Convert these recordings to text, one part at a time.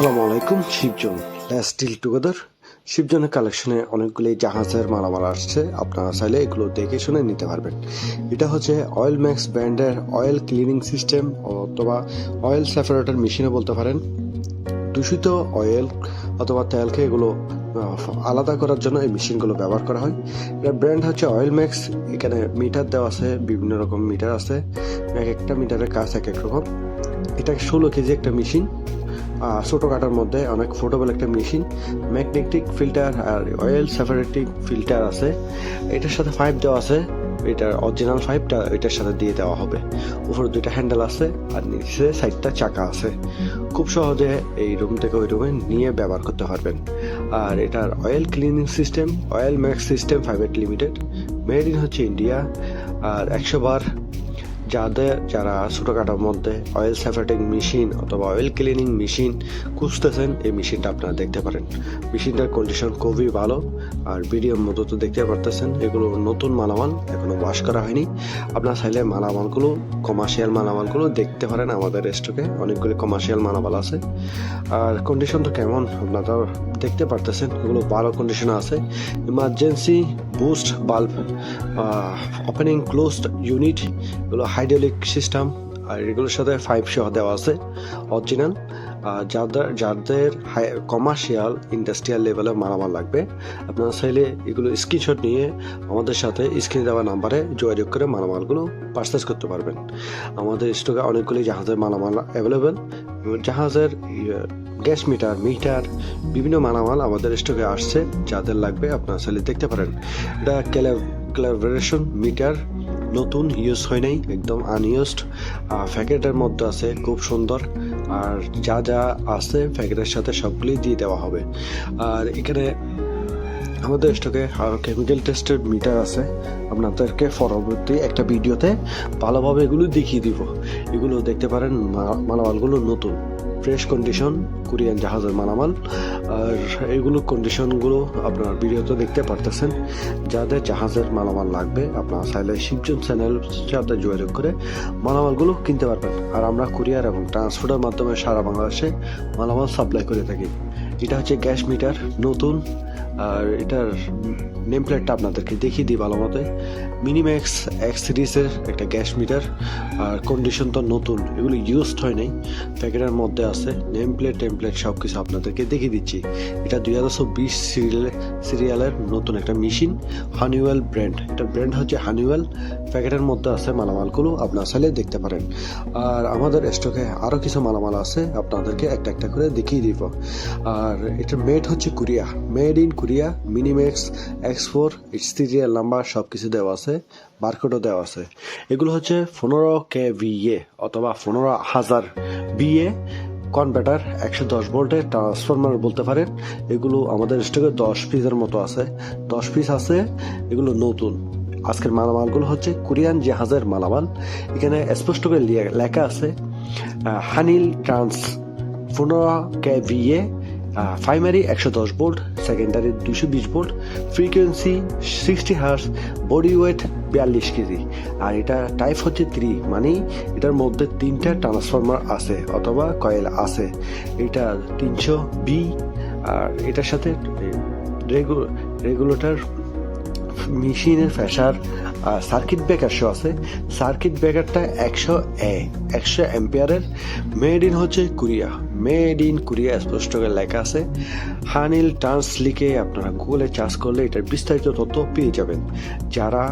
আসসালামু আলাইকুম, শিবজন। Deal together শিবজনের কালেকশনে অনেকগুলি জাহাজের মালামাল আসছে। আপনারা চাইলে এগুলো দেখে শুনে নিতে পারবেন। এটা হচ্ছে অয়েল ম্যাক্স ব্র্যান্ডের অয়েল ক্লিনিং সিস্টেম অথবা অয়েল সেপারেটর মেশিনও বলতে পারেন। দূষিত অয়েল অথবা তেলকে এগুলো আলাদা করার জন্য এই মেশিনগুলো ব্যবহার করা হয়। এর ব্র্যান্ড হচ্ছে অয়েল ম্যাক্স এখানে মিটার দেওয়া আছে, বিভিন্ন রকম মিটার আছে। এক একটা মিটারের কাজ এক এক রকম। এটা ষোলো কেজি একটা মেশিন ছোটো কাটার মধ্যে অনেক ফোর্টেবল একটা মেশিন ম্যাগনেটিক ফিল্টার আর অয়েল সেপারেটিং ফিল্টার আছে। এটার সাথে পাইপ দেওয়া আছে, এটার অরিজিনাল পাইপটা এটার সাথে দিয়ে দেওয়া হবে। উপরে দুইটা হ্যান্ডেল আছে আর নিচে সাইডটা চাকা আছে। খুব সহজে এই রুম থেকে ওই রুমে নিয়ে ব্যবহার করতে পারবেন। আর এটার oil cleaning system oil max system private limited made in হচ্ছে ইন্ডিয়া আর একশো বার যাদের, যারা ছোটোখাটোর মধ্যে অয়েল সেপারেটিং মেশিন অথবা অয়েল ক্লিনিং মেশিন খুঁজতেছেন, এই মেশিনটা আপনারা দেখতে পারেন। মেশিনটার কন্ডিশন খুবই ভালো, আর ভিডিওর মতো তো দেখতে পারতেছেন, এগুলো নতুন মালামাল, এখনও ওয়াশ করা হয়নি। আপনার চাইলে মালামালগুলো কমার্শিয়াল মালামালগুলো দেখতে পারেন আমাদের স্টকে অনেকগুলি কমার্শিয়াল মালামাল আছে। আর কন্ডিশন তো কেমন, আপনারা দেখতে পারতেছেন, এগুলো ভালো কন্ডিশনে আছে। Emergency boost bulb opening closed unit এগুলো হাইড্রোলিক সিস্টেম আর এগুলোর সাথে ফাইভ সহ দেওয়া আছে অরিজিনাল যাদের যাদের কমার্শিয়াল ইন্ডাস্ট্রিয়াল লেভেলে মালামাল লাগবে, আপনারা চাইলে এগুলো স্ক্রিনশট নিয়ে আমাদের সাথে স্ক্রিনে দেওয়া নাম্বারে যোগাযোগ করে মালামালগুলো পারচেস করতে পারবেন। আমাদের স্টকে অনেকগুলি জাহাজের মালামাল অ্যাভেলেবেল জাহাজের গ্যাস মিটার মিটার বিভিন্ন মালামাল আমাদের স্টকে আসছে, যাদের লাগবে আপনারা চাইলে দেখতে পারেন। এটা ক্যালাবরেশন মিটার নতুন, ইউজ হয় নাই, একদম আনইউজড প্যাকেটের মধ্যে আছে, খুব সুন্দর। আর যা যা আছে, প্যাকেটের সাথে সবগুলি দিয়ে দেওয়া হবে। আর এখানে আমাদের স্টকে কেমিক্যাল টেস্টেড মিটার আছে। আপনাদেরকে পরবর্তী একটা ভিডিওতে ভালোভাবে এগুলো দেখিয়ে দিব। এগুলো দেখতে পারেন মালামালগুলো নতুন। ফ্রেশ কন্ডিশন কোরিয়ান জাহাজের মালামাল। আর এগুলো কন্ডিশনগুলো আপনার ভিডিওতে দেখতে পারতেছেন। যাদের জাহাজের মালামাল লাগবে, আপনারা চাইলে শিবজন চ্যানেল সাথে যোগাযোগ করে মালামালগুলো কিনতে পারবেন। আর আমরা কুরিয়ার এবং ট্রান্সপোর্টের মাধ্যমে সারা বাংলাদেশে মালামাল সাপ্লাই করে থাকি। এটা হচ্ছে গ্যাস মিটার নতুন। আর এটার নেম প্লেটটা আপনাদেরকে দেখিয়ে দিই ভালো মতে মিনিম্যাক্স এক্স সিরিজের একটা গ্যাস মিটার, আর কন্ডিশন তো নতুন, এগুলো ইউজড হয় নাই। প্যাকেটের মধ্যে আছে নেম প্লেট টেমপ্লেট সব কিছু আপনাদেরকে দেখিয়ে দিচ্ছি। এটা দুই হাজার চব্বিশ সিরিয়ালে সিরিয়ালের নতুন একটা মেশিন হানিওয়েল ব্র্যান্ড এটা ব্র্যান্ড হচ্ছে হানিওয়েল প্যাকেটের মধ্যে আছে মালামালগুলো, আপনার চাইলে দেখতে পারেন। আর আমাদের স্টকে আরও কিছু মালামাল আছে, আপনাদেরকে একটা একটা করে দেখিয়ে দিব। আর এটা মেড হচ্ছে Korea made in Korea Minimax X four serial number সব কিছু দেওয়া আছে বারকোডও দেওয়া আছে। এগুলো হচ্ছে পনেরো কে ভিএ অথবা পনেরো হাজার বিএ। কনভার্টার একশো দশ ভোল্টের ট্রান্সফরমার বলতে পারেন। এগুলো আমাদের স্টকে দশ পিসের মতো আছে। দশ পিস আছে, এগুলো নতুন। আজকের মালামালগুলো হচ্ছে কোরিয়ান জাহাজের মালামাল। এখানে স্পষ্ট করে লেখা আছে হানিল ট্রান্স পনেরো কে ভিএ প্রাইমারি একশো দশ ভোল্ট সেকেন্ডারি দুশো বিশ volt frequency sixty hertz body weight বিয়াল্লিশ কেজি। আর এটা টাইপ হচ্ছে থ্রি মানে এটার মধ্যে তিনটা ট্রান্সফরমার আছে অথবা কয়েল আছে। এটা তিনশো বি, আর এটার সাথে রেগুলেটর মেশিনের ফ্যাসার সার্কিট ব্রেকার শো আছে। সার্কিট ব্রেকারটা একশো এ, একশো অ্যাম্পিয়ারের মেড ইন হচ্ছে কোরিয়া। মেড ইন কোরিয়া স্পষ্ট করে লেখা আছে, হানিল টান্স লিখে আপনারা গুগলে চার্জ করলে এটার বিস্তারিত তথ্য পেয়ে যাবেন। যারা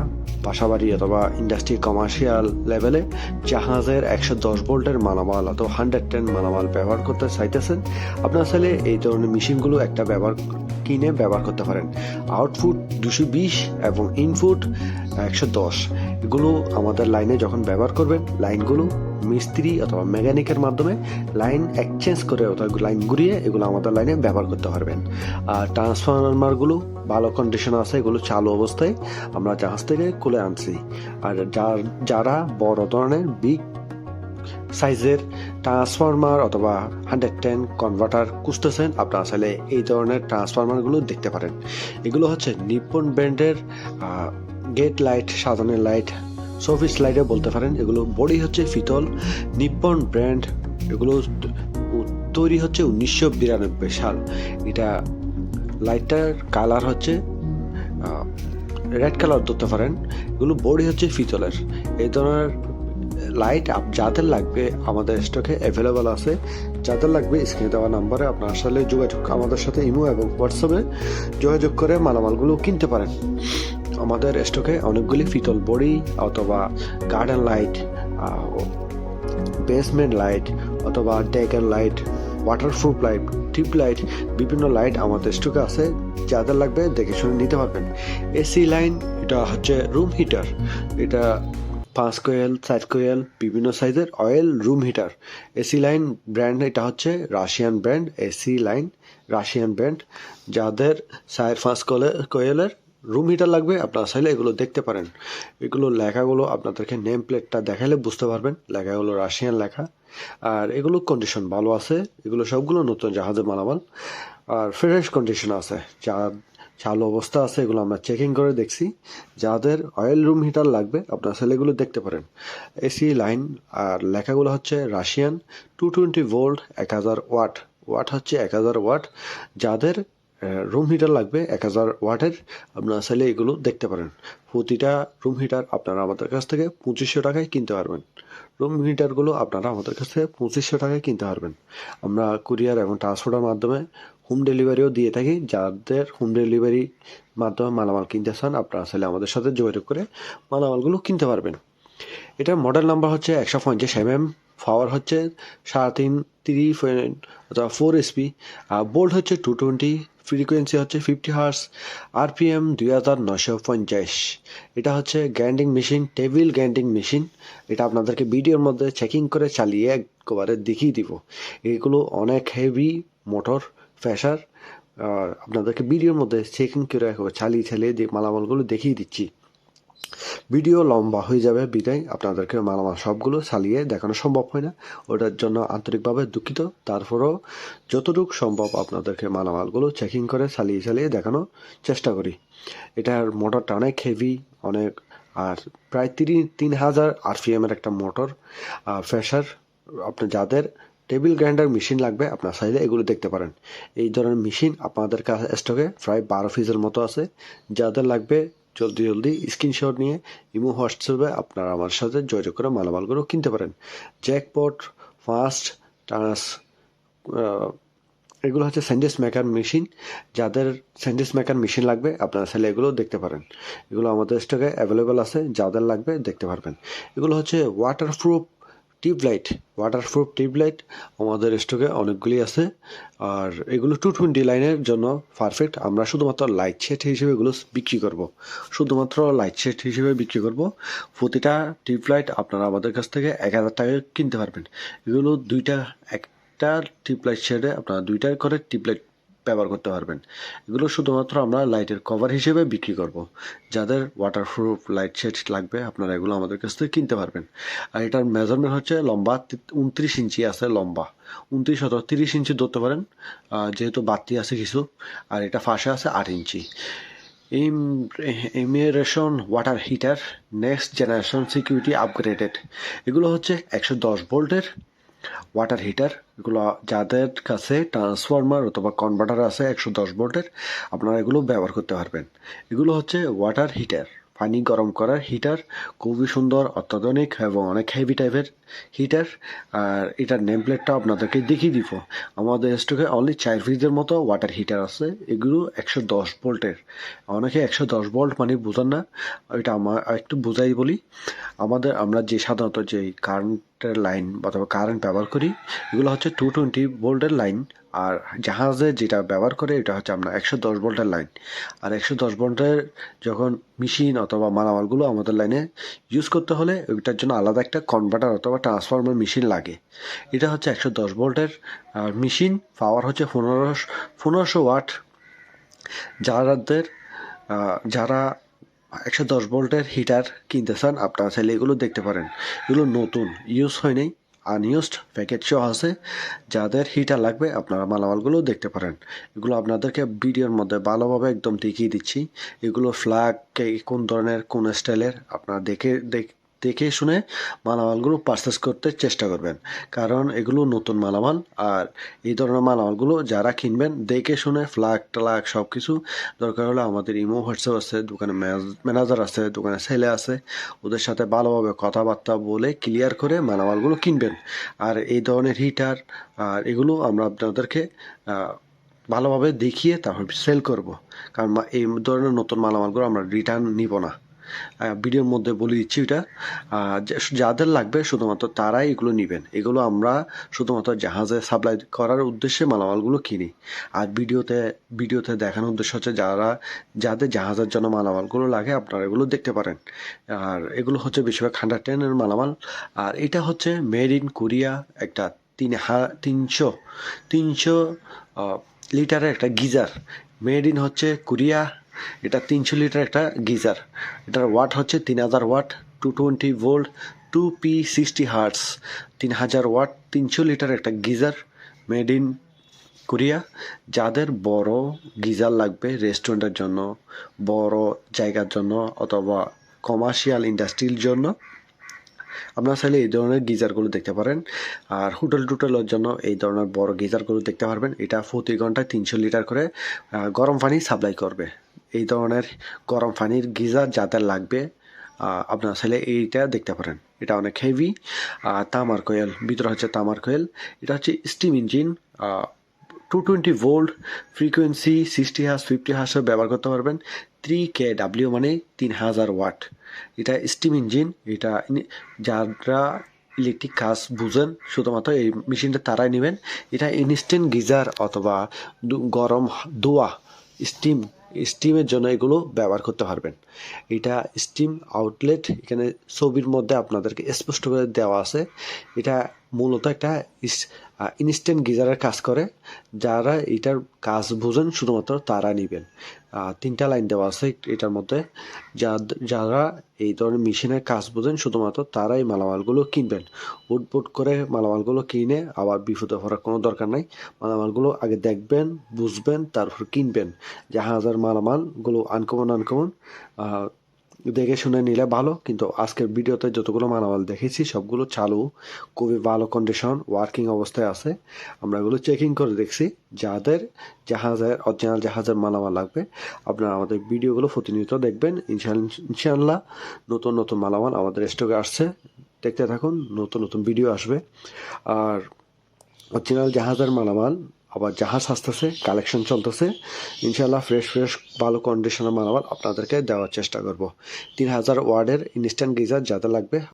বাসাবাড়ি অথবা ইন্ডাস্ট্রি কমার্শিয়াল লেভেলে জাহাজের একশো দশ ভোল্টের মালামাল অথবা হান্ড্রেড টেন মালামাল ব্যবহার করতে চাইতেছেন, আপনারা চাইলে এই ধরনের মেশিনগুলো একটা ব্যবহার কিনে ব্যবহার করতে পারেন। আউটপুট দুশো বিশ এবং ইনপুট একশো দশ। এগুলো আমাদের লাইনে যখন ব্যবহার করবেন লাইনগুলো মিস্ত্রি অথবা মেকানিকের মাধ্যমে লাইন এক্সচেঞ্জ করে অথবা লাইন ঘুরিয়ে এগুলো আমাদের লাইনে ব্যবহার করতে পারবেন। আর ট্রান্সফরমারগুলো ভালো কন্ডিশন আছে, এগুলো চালু অবস্থায় আমরা জাহাজ থেকে খুলে আনছি। আর যার, যারা বড় ধরনের বিগ সাইজের ট্রান্সফরমার অথবা হান্ড্রেড টেন কনভার্টার খুঁজতেছেন, আপনারা আসলে এই ধরনের ট্রান্সফরমারগুলো দেখতে পারেন। এগুলো হচ্ছে নিপ্পন ব্র্যান্ডের গেট লাইট সাধারণের লাইট সফিস লাইটে বলতে পারেন। এগুলো বডি হচ্ছে ফিতল নিপ্পন ব্র্যান্ড। এগুলো তৈরি হচ্ছে উনিশশো বিরানব্বই সাল। এটা লাইটটার কালার হচ্ছে রেড কালার ধরতে পারেন। এগুলো বডি হচ্ছে ফিতলের। এই ধরনের লাইট যাদের লাগবে আমাদের স্টকে অ্যাভেলেবল আছে, যাদের লাগবে স্ক্রিনে দেওয়া নাম্বারে আপনার আসলে যোগাযোগ, আমাদের সাথে ইমো এবং হোয়াটসঅ্যাপে যোগাযোগ করে মালামালগুলো কিনতে পারেন। আমাদের স্টকে অনেকগুলি পিতল বডি অথবা গার্ডেন লাইট বেসমেন্ট লাইট অথবা decor light waterproof light tip light বিভিন্ন লাইট আমাদের স্টকে আছে। যাদের লাগবে দেখে শুনে নিতে পারবেন। এসি লাইন এটা হচ্ছে রুম হিটার এটা পাঁচ কোয়েল, চার কোয়েল, বিভিন্ন সাইজের oil room heater AC line brand এটা হচ্ছে Russian brand AC line Russian brand যাদের চার পাঁচ কোয়েলের রুম হিটার লাগবে, আপনারা চাইলে এগুলো দেখতে পারেন। এগুলো লেখাগুলো আপনাদেরকে নেম প্লেটটা দেখালে বুঝতে পারবেন। লেখাগুলো রাশিয়ান লেখা। আর এগুলো কন্ডিশন ভালো আছে। এগুলো সবগুলো নতুন জাহাজের মালামাল। আর ফ্রেশ কন্ডিশন আছে। যা, চালু অবস্থা আছে, এগুলো আমরা চেকিং করে দেখছি। যাদের অয়েল রুম হিটার লাগবে, আপনারা চাইলে এগুলো দেখতে পারেন। এসি লাইন আর লেখাগুলো হচ্ছে রাশিয়ান টু টোয়েন্টি ভোল্ট এক হাজার ওয়াট ওয়াট হচ্ছে এক হাজার ওয়াট যাদের রুম হিটার লাগবে, এক হাজার ওয়াটের। আপনারা চাইলে এগুলো দেখতে পারেন। প্রতিটা রুম হিটার আপনারা আমাদের কাছ থেকে পঁচিশশো টাকায় কিনতে পারবেন। রুম হিটারগুলো আপনারা আমাদের কাছ থেকে পঁচিশশো টাকায় কিনতে পারবেন। আমরা কুরিয়ার এবং ট্রান্সপোর্টের মাধ্যমে হোম ডেলিভারিও দিয়ে থাকি। যাদের হোম ডেলিভারি মাধ্যমে মালামাল কিনতে চান, আপনারা চাইলে আমাদের সাথে যোগাযোগ করে মালামালগুলো কিনতে পারবেন। এটার মডেল নাম্বার হচ্ছে একশো পঞ্চাশ এম এম পাওয়ার হচ্ছে সাড়ে তিন থ্রি অথবা ফোর এসপি আর বোল্ট হচ্ছে টু টোয়েন্টি ফ্রিকোয়েন্সি হচ্ছে ফিফটি হার্স আরপিএম দুই হাজার নশো পঞ্চাশ। এটা হচ্ছে grinding machine table grinding machine এটা আপনাদেরকে ভিডিওর মধ্যে চেকিং করে চালিয়ে একবারে দেখিয়ে দিব। এগুলো অনেক হেভি মোটর ফ্যাশার আপনাদেরকে ভিডিওর মধ্যে চেকিং করে একবার চালিয়ে চালিয়ে মালামালগুলো দেখিয়ে দিচ্ছি। ভিডিও লম্বা হয়ে যাবে বিদায়। আপনাদেরকে মালামাল সবগুলো চালিয়ে দেখানো সম্ভব হয় না। ওটার জন্য আন্তরিকভাবে দুঃখিত। তারপরেও যতটুকু সম্ভব আপনাদেরকে মালামালগুলো চেকিং করে চালিয়ে চালিয়ে দেখানোর চেষ্টা করি। এটার মোটরটা অনেক হেভি অনেক। আর প্রায় তিন তিন হাজার আরপিএম এর একটা মোটর ফ্রেশার আপনার যাদের টেবিল গ্রাইন্ডার মেশিন লাগবে, আপনার চাইলে এগুলো দেখতে পারেন। এই ধরনের মেশিন আপনাদের কাছে স্টকে প্রায় বারো পিসের মতো আছে। যাদের লাগবে জলদি জলদি স্ক্রিনশট নিয়ে ইমো, হোয়াটসঅ্যাপে আপনারা আমার সাথে যোগাযোগ করে মালামালগুলো কিনতে পারেন। জ্যাকপট ফাস্ট টানাস এগুলো হচ্ছে স্যান্ডেস মেকার মেশিন যাদের স্যান্ডেস মেকার মেশিন লাগবে, আপনারা চাইলে এগুলো দেখতে পারেন। এগুলো আমাদের স্টকে অ্যাভেলেবেল আছে, যাদের লাগবে দেখতে পারবেন। এগুলো হচ্ছে ওয়াটারপ্রুফ টিউবলাইট ওয়াটারপ্রুফ টিউবলাইট আমাদের স্টকে অনেকগুলি আছে। আর এগুলো টু টোয়েন্টি লাইনের জন্য পারফেক্ট আমরা শুধুমাত্র লাইট সেট হিসেবে এগুলো বিক্রি করব। শুধুমাত্র লাইট সেট হিসেবে বিক্রি করব। প্রতিটা টিউবলাইট আপনারা আমাদের কাছ থেকে এক হাজার টাকায় কিনতে পারবেন। এগুলো দুইটা, একটা টিউবলাইট শেডে আপনারা দুইটার করে টিউবলাইট ব্যবহার করতে পারবেন। এগুলো শুধুমাত্র আমরা লাইটের কভার হিসেবে বিক্রি করব। যাদের ওয়াটারপ্রুফ লাইট সেট লাগবে, আপনারা এগুলো আমাদের কাছ থেকে কিনতে পারবেন। আর এটার মেজারমেন্ট হচ্ছে লম্বা উনত্রিশ ইঞ্চি আছে লম্বা। উনত্রিশ অথবা তিরিশ ইঞ্চি ধরতে পারেন। যেহেতু বাতি আছে কিছু, আর এটা ফাঁসে আছে আট inch. Immersion water heater next generation security upgraded এগুলো হচ্ছে একশো দশ ভোল্টের ওয়াটার হিটার এগুলো যাদের কাছে ট্রান্সফর্মার অথবা কনভার্টার আছে, একশো দশ ভোল্টের, আপনারা এগুলো ব্যবহার করতে পারবেন। এগুলো হচ্ছে ওয়াটার হিটার পানি গরম করার হিটার খুবই সুন্দর, অত্যাধুনিক এবং অনেক হেভি টাইপের হিটার আর এটার নেম প্লেটটা আপনাদেরকে দেখিয়ে দিব। আমাদের স্টকে অনলি চার ফ্রিজের মতো ওয়াটার হিটার আছে। এগুলো একশো দশ ভোল্টের। অনেকে একশো দশ ভোল্ট মানে বোঝান না। এটা আমার একটু বোঝাই বলি। আমাদের, আমরা যে সাধারণত যে কারেন্টের লাইন অথবা কারেন্ট ব্যবহার করি, এগুলো হচ্ছে টু টোয়েন্টি ভোল্টের লাইন আর জাহাজে যেটা ব্যবহার করে এটা হচ্ছে আমরা একশো দশ ভোল্টের লাইন আর একশো দশ ভোল্টের যখন মেশিন অথবা মালামালগুলো আমাদের লাইনে ইউজ করতে হলে ওইটার জন্য আলাদা একটা কনভার্টার অথবা ট্রান্সফরমার মেশিন লাগে। এটা হচ্ছে একশো দশ ভোল্টের মেশিন পাওয়ার হচ্ছে পনেরোশো পনেরোশো ওয়াট আহ, যারা একশো দশ ভোল্টের হিটার কিনতে চান আপনারা চাইলে এগুলো দেখতে পারেন। এগুলো নতুন ইউজ হয় নাই। আনইউজড প্যাকেজ শো আছে, যাদের হিটার লাগবে, আপনারা মালামালগুলো দেখতে পারেন। এগুলো আপনাদেরকে ভিডিওর মধ্যে ভালোভাবে একদম দেখিয়ে দিচ্ছি। এগুলো ফ্ল্যাগ কোন ধরনের, কোন স্টাইলের আপনারা দেখে দেখ শুনে মালামালগুলো পারচেস করতে চেষ্টা করবেন। কারণ এগুলো নতুন মালামাল আর এই ধরনের মালামালগুলো যারা কিনবেন, দেখে শুনে ফ্ল্যাগ ট্লাগ সব কিছু দরকার হলে আমাদের ইমো হোয়াটসঅ্যাপ আছে, দোকানে ম্যানেজার আছে, দোকানে ছেলে আছে, ওদের সাথে ভালোভাবে কথাবার্তা বলে ক্লিয়ার করে মালামালগুলো কিনবেন। আর এই ধরনের হিটার আর এগুলো আমরা আপনাদেরকে ভালোভাবে দেখিয়ে তারপর সেল করব। কারণ এই ধরনের নতুন মালামালগুলো আমরা রিটার্ন নিব না। ভিডিওর মধ্যে বলে দিচ্ছি এটা। যাদের লাগবে শুধুমাত্র তারাই এগুলো নেবেন। এগুলো আমরা শুধুমাত্র জাহাজে সাপ্লাই করার উদ্দেশ্যে মালামালগুলো কিনি। আর ভিডিওতে ভিডিওতে দেখানোর উদ্দেশ্য হচ্ছে যারা, যাদের জাহাজের জন্য মালামালগুলো লাগে আপনারা এগুলো দেখতে পারেন। আর এগুলো হচ্ছে বেশিরভাগ হান্ড্রেড টেনের মালামাল। আর এটা হচ্ছে মেড ইন কোরিয়া একটা তিন হা, তিনশো তিনশো লিটারের একটা গিজার। মেড ইন হচ্ছে কোরিয়া এটা তিনশো লিটার একটা গিজার। এটার ওয়াট হচ্ছে তিন হাজার watt, two twenty volt, two P sixty hertz. তিন হাজার ওয়াট, তিনশো লিটার একটা গিজার মেড ইন কোরিয়া, যাদের বড় গিজার লাগবে রেস্টুরেন্টের জন্য, বড় জায়গার জন্য অথবা কমার্শিয়াল ইন্ডাস্ট্রির জন্য। আপনারা চাইলে এই ধরনের গিজারগুলো দেখতে পারেন। আর হোটেল টোটেলের জন্য এই ধরনের বড় গিজারগুলো দেখতে পারবেন। এটা প্রতি ঘন্টায় তিনশো লিটার করে গরম পানি সাপ্লাই করবে। এই ধরনের গরম পানির গিজার যাদের লাগবে আপনারা চাইলে এইটা দেখতে পারেন। এটা অনেক হেভি তামার কোয়েল ভিতরে হচ্ছে তামার কোয়েল এটা হচ্ছে steam engine two twenty volt frequency sixty hertz fifty হার্সও ব্যবহার করতে পারবেন। থ্রি কে ডাব্লিউ মানে তিন হাজার ওয়াট। এটা স্টিম ইঞ্জিন এটা যারা ইলেকট্রিক কাজ বুঝেন, শুধুমাত্র এই মেশিনটা তারাই নেবেন। এটা ইনস্ট্যান্ট গিজার অথবা গরম দোয়া স্টিম স্টিমের জন্য এগুলো ব্যবহার করতে পারবেন। এটা স্টিম আউটলেট এখানে ছবির মধ্যে আপনাদেরকে স্পষ্ট করে দেওয়া আছে। এটা মূলত একটা ইনস্ট্যান্ট গিজারের কাজ করে। যারা এটার কাজ বোঝেন, শুধুমাত্র তারা নেবেন। তিনটা লাইন দেওয়া আছে এটার মধ্যে। যারা এই ধরনের মেশিনে কাজ বোঝেন, শুধুমাত্র তারাই মালামালগুলো কিনবেন। উটপুট করে মালামালগুলো কিনে আবার বিপদে পড়ার কোনো দরকার নাই। মালামালগুলো আগে দেখবেন, বুঝবেন, তারপর কিনবেন। জাহাজের মালামালগুলো আনকমন আনকমন দেখে শুনে নিলে ভালো, কিন্তু আজকের ভিডিওতে যতগুলো মালামাল দেখেছি, সবগুলো চালু, খুবই ভালো কন্ডিশন ওয়ার্কিং অবস্থায় আছে। আমরা এগুলো চেকিং করে দেখছি, যাদের জাহাজের অরিজিনাল জাহাজের মালামাল লাগবে, আপনারা আমাদের ভিডিওগুলো প্রতিনিয়ত দেখবেন। ইনশাল- ইনশাল্লাহ নতুন নতুন মালামাল আমাদের স্টকে আসছে। দেখতে থাকুন, নতুন নতুন ভিডিও আসবে। আর অরিজিনাল জাহাজের মালামাল আবার জাহাজ আসতেছে কালেকশন চলতেছে। ইনশাল্লাহ ফ্রেশ ফ্রেশ ভালো কন্ডিশনের মালামাল আপনাদেরকে দেওয়ার চেষ্টা করব। তিন হাজার ওয়ার্ডের ইনস্ট্যান্ট গিজার যাতে লাগবে।